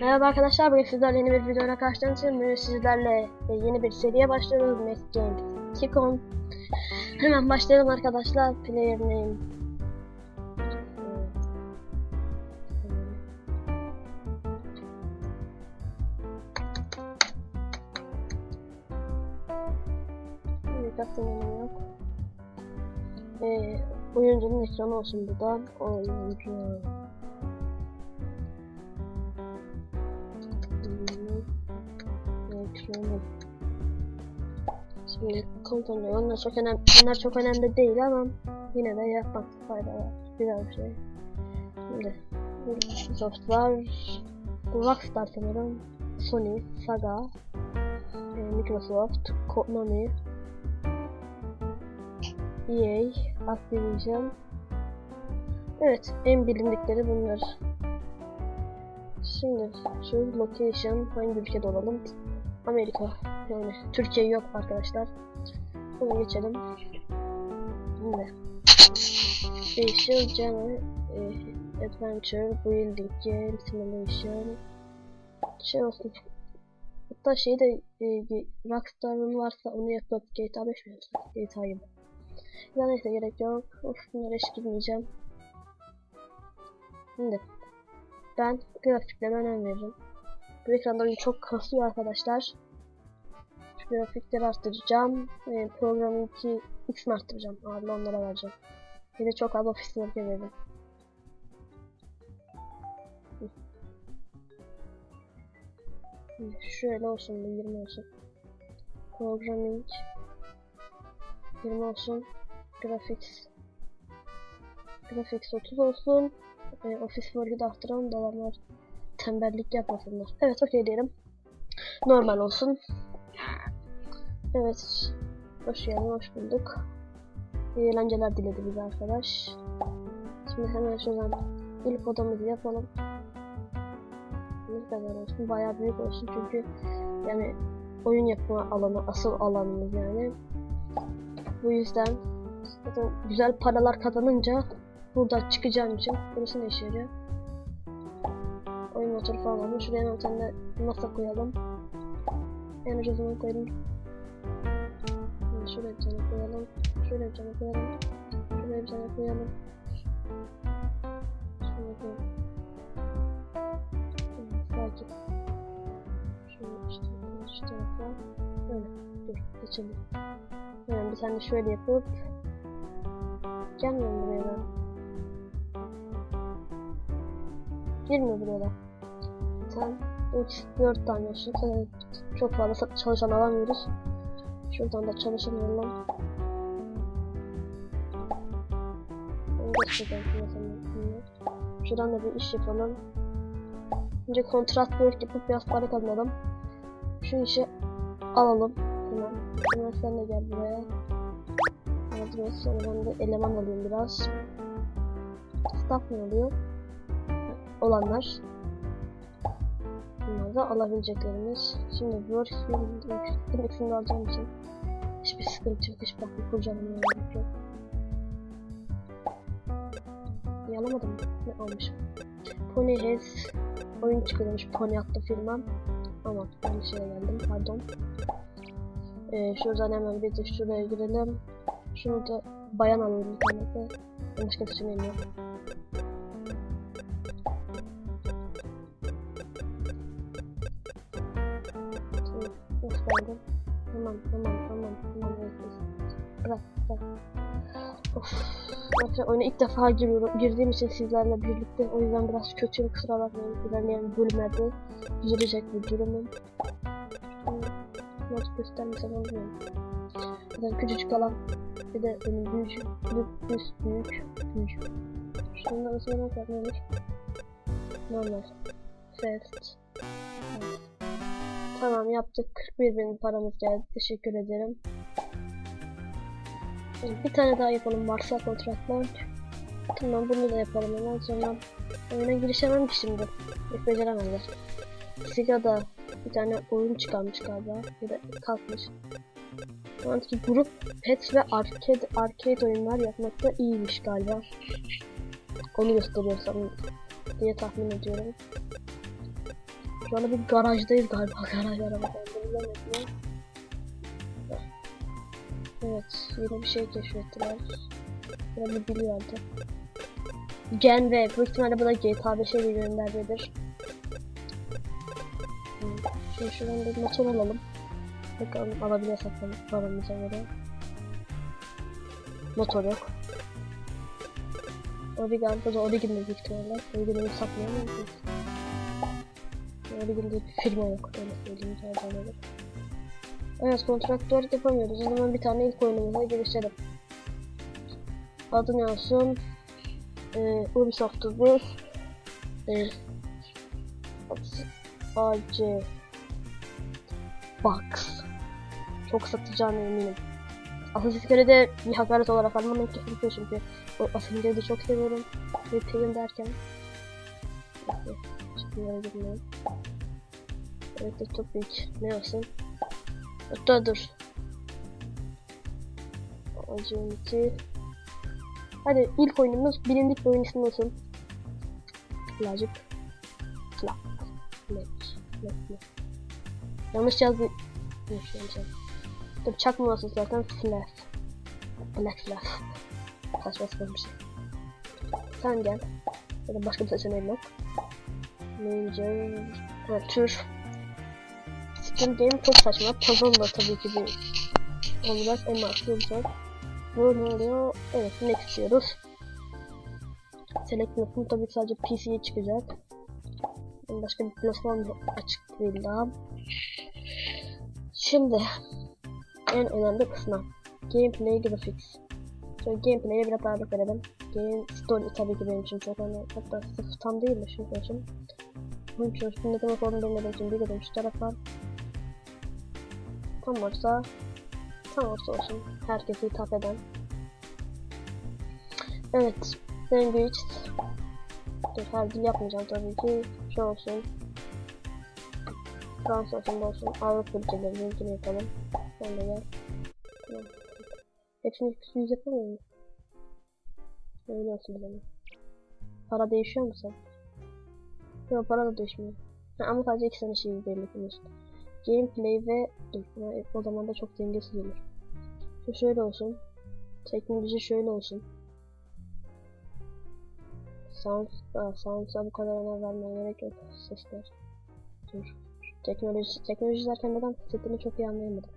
Merhaba arkadaşlar, bugün sizlerle yeni bir videoyla karşınızdayım. Sizlerle yeni bir seriye başlıyoruz. Math Games Kicon. Hemen başlayalım arkadaşlar. Player name. Mikrofon yok. Ee, oyuncunun ekranı olsun buradan. Oyuncu. Ekranı. Şimdi kontrol onlar çok önemli. Bunlar çok önemli değil ama yine de yapmak fayda var. Güzel bir şey. Şimdi Microsoft var. Rockstar sanırım. Sony, Saga, e, Microsoft, Konami, EA, Activision. Evet, en bilindikleri bunlar. Şimdi şu location hangi ülkede olalım? Amerika. Yani Türkiye yok arkadaşlar. Bunu geçelim. Şimdi. Special General e, Adventure Building Game Simulation şey olsun. Hatta şey de e, Rockstar'ın varsa onu yapıp GTA 5 mi yapsak? GTA gibi. Ya neyse gerek yok. Of bunlara hiç girmeyeceğim. Şimdi ben grafiklere önem veririm. Bu ekranda oyun çok kasıyor arkadaşlar. Şu grafikleri arttıracağım. E, programı 2 x arttıracağım. Abi onlara vereceğim. Bir çok az ofis. Şimdi Şöyle olsun bu 20 olsun. Programming 20 olsun. Graphics Graphics 30 olsun. E, ofis work'ü de arttıralım da adamlar tembellik yapmasınlar. Evet okey diyelim. Normal olsun. Evet. Hoş geldin, hoş bulduk. Eğlenceler diledi bize arkadaş. Şimdi hemen şuradan ilk odamızı yapalım. Ne kadar olsun, bayağı büyük olsun çünkü yani oyun yapma alanı, asıl alanımız yani. Bu yüzden zaten güzel paralar kazanınca burada çıkacağım için burası ne işe yarıyor? Motoru falan var. Şuraya bir tane masa koyalım. En ucuz zaman koyalım. Şuraya bir tane koyalım. Şuraya bir tane koyalım. Şuraya bir tane koyalım. Şuraya koyalım. Sakin. Şöyle işte şu tarafa. Dur geçelim. Yani bir tane şöyle yapıp Gelmiyor mu buraya da? Girmiyor buraya da. Sen 3 4 tane. Sen çok fazla çalışan alamıyoruz. Şuradan da çalışan alalım. Şimdi Şuradan da bir iş yapalım. Önce kontrat work yapıp biraz para kazanalım. Şu işi alalım. Hemen. Hemen sen de gel buraya. Adres sonra ben de eleman alayım biraz. Staff ne oluyor? Olanlar. Bunlar da alabileceklerimiz. Şimdi work field ikisini alacağım için hiçbir sıkıntı yok. Hiçbir akıl kurcalamaya yok. İyi alamadım mı? Ne almışım? Pony Has oyun çıkarıyormuş Pony adlı firma. Ama ben şeye geldim pardon. Ee, şuradan hemen bir de şuraya girelim. Şunu da bayan alalım bir tane de. Başka seçeneğim yok. Tamam tamam tamam tamam Bırak bırak. Of. Oyuna ilk defa giriyorum. Girdiğim için sizlerle birlikte. O yüzden biraz kötüyüm kusura bakmayın. İlerleyen bölümlerde düzelecek bu durumum. Nasıl göstermesem olmuyor. Zaten küçücük alan bir de benim büyük büyük büyük büyük büyük. Ne kadar neymiş? Normal. Fast. Tamam yaptık. 41 bin paramız geldi. Teşekkür ederim. Bir tane daha yapalım varsa kontratlar. Tamam bunu da yapalım hemen sonra oyuna girişemem ki şimdi. Pek beceremezler. Siga'da bir tane oyun çıkarmış galiba ya da kalkmış. Şu grup pet ve arcade, arcade oyunlar yapmakta iyiymiş galiba. Onu gösteriyor sanırım diye tahmin ediyorum. Şu anda bir garajdayız galiba. Garaj araba. Evet, yeni bir şey keşfettiler. Bunu biliyordu. Gen ve büyük ihtimalle bu da GTA 5'e bir göndermedir. Şimdi şuradan bir motor alalım. Bakalım alabiliyorsak da paramıza göre. Motor yok. Origin'de de Origin'de büyük ihtimalle. Origin'i satmıyor mu? Origin'de bir firma yok. Öyle söyleyeyim. Zaten olur. Evet kontraktör yapamıyoruz. O zaman bir tane ilk oyunumuza girişelim. Adı ne olsun? Ee, Ubisoft'u bir ee, AC Box Çok satacağına eminim. Assassin's Creed'e bir hakaret olarak almam kesinlikle çünkü o Assassin's çok seviyorum. Retail derken Neyse, Çıkmaya girmiyorum. Evet de topik ne olsun? Hatta dur. Agility. Hadi ilk oyunumuz bilindik bir oyun ismi olsun. Birazcık. Flak. Flash. Flash. Yanlış yazdı. Yok yanlış yazdı. Dur çakmaması zaten Flash. Black Flash. Saçma sapan bir şey. Sen gel. Ya da başka bir seçeneğim yok. Ha, tür. Steam Game çok saçma. Puzzle tabii ki bir olacak. En masum olacak. Bu ne oluyor? Evet, next diyoruz. Select platform tabii sadece PC'ye çıkacak. Başka bir platform açık değil daha. Şimdi en önemli kısmı Gameplay Graphics. Şöyle gameplay'e biraz ağırlık verelim. Game Story tabii ki benim için çok önemli. Hatta sırf tam değil de çünkü için. Bunun için ne demek olduğunu bilmediğim için bir dedim şu tarafa. Tam varsa tam olsa olsun. Herkese hitap eden. Evet. Language. Dur her dil yapmayacağım tabii ki. Şu olsun. Fransız olsun olsun. Avrupa ülkelerinin yapalım. Sen de gel. Tamam. Hepsini yüz yapamıyor muyum? Öyle olsun zaman. Para değişiyor mu sen? Yok para da değişmiyor. Ha, ama sadece iki tane şey biliyorsun. Gameplay ve buna- o zaman da çok dengesiz olur. Şu şöyle olsun. Teknoloji şöyle olsun. Sound, aa, sound'a bu kadar önem vermeye gerek yok. Sesler. Dur. Teknoloji, teknoloji derken neden setini çok iyi anlayamadım.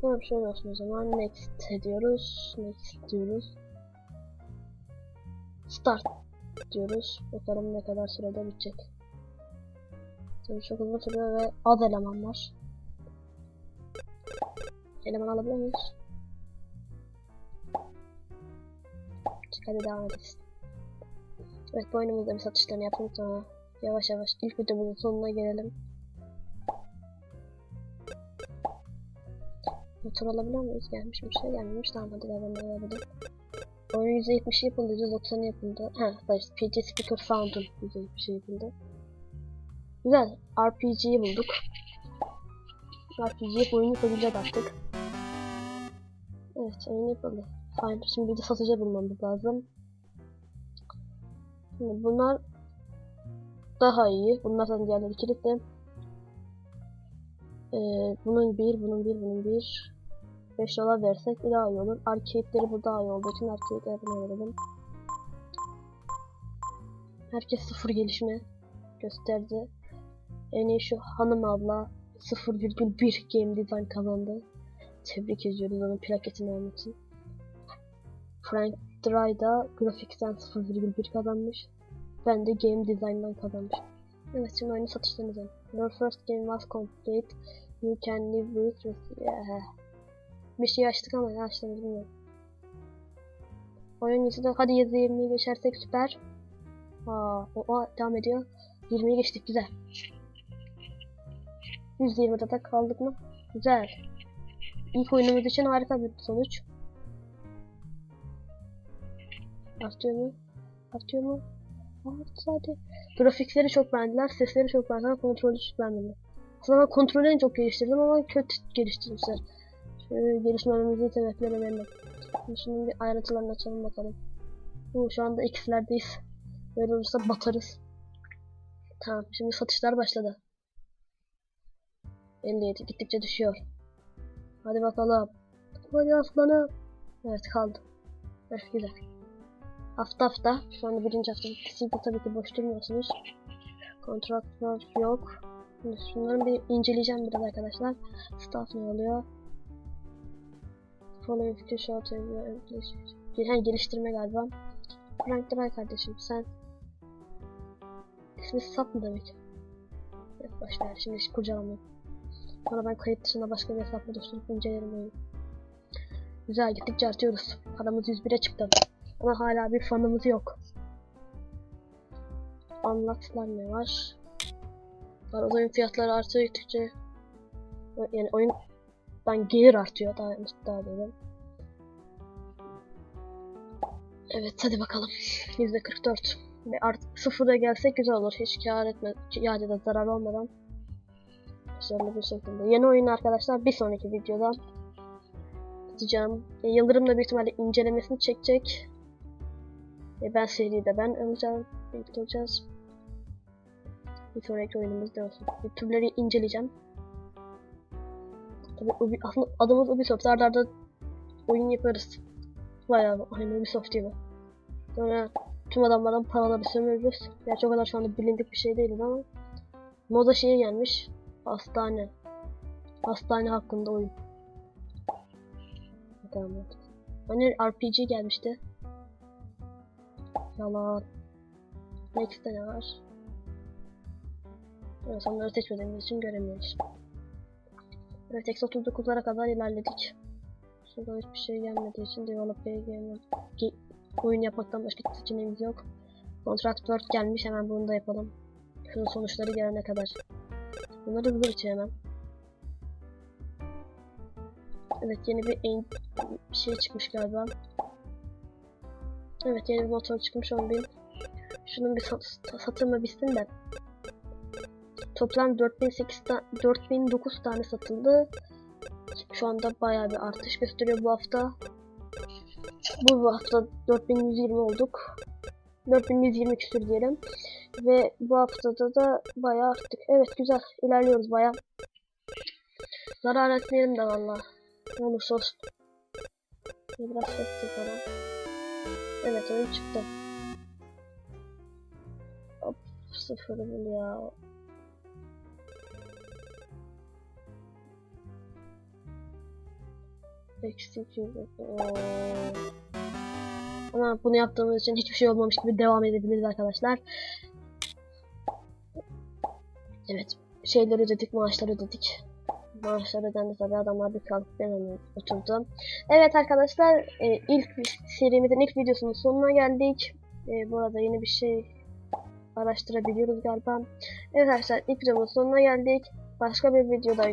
Tamam şöyle olsun o zaman. Next diyoruz. Next diyoruz. Start diyoruz. Bakalım ne kadar sürede bitecek. Tabii çok uzun sürüyor ve az eleman var. Eleman alabiliyor muyuz? Çık hadi devam ederiz. Evet bu oyunumuzda bir satışlarını yapalım sonra yavaş yavaş ilk videomuzun sonuna gelelim. Motor alabiliyor muyuz? Gelmiş bir şey gelmemiş. Tamam hadi devam edelim. Oyun %70 yapıldı, %90 yapıldı. Ha, işte PC Speaker Sound'un %70 yapıldı. Güzel. RPG'yi bulduk. RPG yapıp oyunu yapabileceğiz artık. Evet, oyun yapıldı. Fine. Şimdi bir de satıcı bulmamız lazım. Şimdi bunlar daha iyi. Bunlar zaten diğerleri kilitli. Ee, bunun bir, bunun bir, bunun bir. 5 dolar versek daha iyi olur. Arcade'leri bu daha iyi olduğu için arcade'leri buna verelim. Herkes sıfır gelişme gösterdi. En iyi şu hanım abla 0,1 game design kazandı. Tebrik ediyoruz onun plaketini almak için. Frank Dry da grafikten 0,1 kazanmış. Ben de game design'dan kazanmış. Evet şimdi oyunu satışlarını izleyelim. Your first game was complete. You can live with yeah. Bir şey açtık ama ne açtığımızı bilmiyorum. Oyun yüzü de hadi yazı 20'yi geçersek süper. Aa, o, o devam ediyor. 20'yi geçtik güzel. %20'de de kaldık mı? Güzel. İlk oyunumuz için harika bir sonuç. Artıyor mu? Artıyor mu? Art hadi. Grafikleri çok beğendiler, sesleri çok beğendiler, kontrolü hiç beğenmediler. Aslında ben çok geliştirdim ama kötü geliştirmişler. Şöyle gelişmememizin sebepleri belli. Şimdi, bir ayrıntılarını açalım bakalım. Bu şu anda X'lerdeyiz. Böyle olursa batarız. Tamam şimdi satışlar başladı. 57 gittikçe düşüyor. Hadi bakalım. Hadi aslanım. Evet kaldı. Evet güzel. Hafta hafta. Şu anda birinci hafta. Siz de tabii ki boş durmuyorsunuz. Kontrat yok. Şimdi şunları bir inceleyeceğim biraz arkadaşlar. Staff ne oluyor? Follow fikir short ha, geliştirme galiba. Frank Dry kardeşim sen İsmi Sap mı demek? Yok başlar şimdi hiç kurcalamayayım. Sonra ben kayıt dışında başka bir hesap oluşturup incelerim oyunu. Güzel gittikçe artıyoruz. Paramız 101'e çıktı. Ama hala bir fanımız yok. Anlatılar ne var? Var oyun fiyatları artıyor gittikçe. Yani oyundan gelir artıyor daha daha böyle. Evet hadi bakalım. %44. Ve artık sıfıra gelsek güzel olur. Hiç kar etme, yani da zarar olmadan. Başarılı bir şekilde. Yeni oyun arkadaşlar bir sonraki videoda atacağım. E, Yıldırım da büyük ihtimalle incelemesini çekecek. E, ben seride ben alacağım. Birlikte olacağız. Bir sonraki oyunumuz da olsun. Türleri inceleyeceğim. Tabii Ubi, adımız Ubisoft. Arda arda oyun yaparız. Bayağı aynı Ubisoft gibi. Sonra tüm adamlardan paraları sömürürüz. Gerçi o kadar şu anda bilindik bir şey değil ama. Moda şeyi gelmiş. Hastane. Hastane hakkında oyun. Bakalım. Hani RPG gelmişti. Yalan. Next'te ne var? Evet seçmediğimiz için göremiyoruz. Evet eksi 39'lara kadar ilerledik. Şurada hiçbir şey gelmediği için developer'e gelmedi. Oyun yapmaktan başka seçeneğimiz yok. Contract 4 gelmiş hemen bunu da yapalım. Şunun sonuçları gelene kadar. Bunları hızlı geçelim hemen. Evet yeni bir bir şey çıkmış galiba. Evet yeni bir motor çıkmış 10.000. Şunun bir sat satımı bitsin de. Toplam 4008 ta 4009 tane satıldı. Şu anda bayağı bir artış gösteriyor bu hafta. Bu, bu hafta 4120 olduk. 4120 küsür diyelim. Ve bu haftada da bayağı arttık. Evet güzel ilerliyoruz bayağı. Zarar etmeyelim de valla. Ne olursa olsun. Biraz ses yapalım. Evet oyun çıktı. Hop sıfır ya. Ama bunu yaptığımız için hiçbir şey olmamış gibi devam edebiliriz arkadaşlar. Evet. Şeyleri ödedik, maaşları ödedik. Maaşlar ödendi tabi adamlar bir kalkıp ben onu oturdum. Evet arkadaşlar e, ilk serimizin ilk videosunun sonuna geldik. E, bu arada yeni bir şey araştırabiliyoruz galiba. Evet arkadaşlar ilk videonun sonuna geldik. Başka bir videoda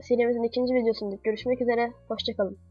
serimizin ikinci videosunda görüşmek üzere. Hoşçakalın.